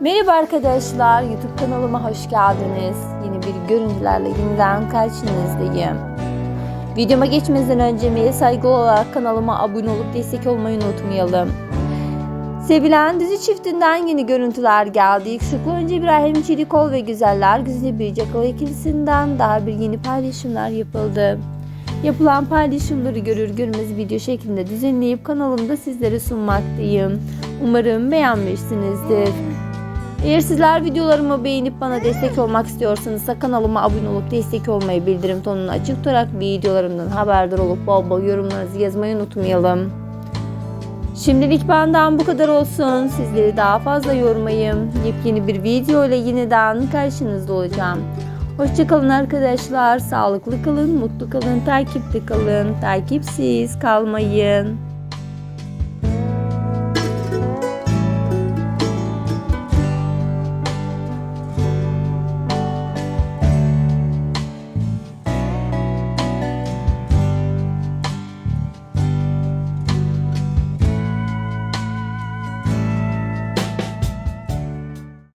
Merhaba arkadaşlar, YouTube kanalıma hoş geldiniz. Yeni bir görüntülerle yeniden karşınızdayım. Videoma geçmeden önce emeğe saygı olarak kanalıma abone olup destek olmayı unutmayalım. Sevilen dizi çiftinden yeni görüntüler geldi. Yakışıklı önce İbrahim Çelikol ve Güzeller Güzide Bircakal ikilisinden daha bir yeni paylaşımlar yapıldı. Yapılan paylaşımları görür görmez video şeklinde düzenleyip kanalımda sizlere sunmaktayım. Umarım beğenmişsinizdir. Eğer sizler videolarımı beğenip bana destek olmak istiyorsanız kanalıma abone olup destek olmayı, bildirim tonunu açık tutarak videolarımdan haberdar olup bol bol yorumlarınızı yazmayı unutmayalım. Şimdilik benden bu kadar olsun. Sizleri daha fazla yormayayım. Yepyeni bir video ile yeniden karşınızda olacağım. Hoşçakalın arkadaşlar. Sağlıklı kalın, mutlu kalın, takipte kalın. Takipsiz kalmayın.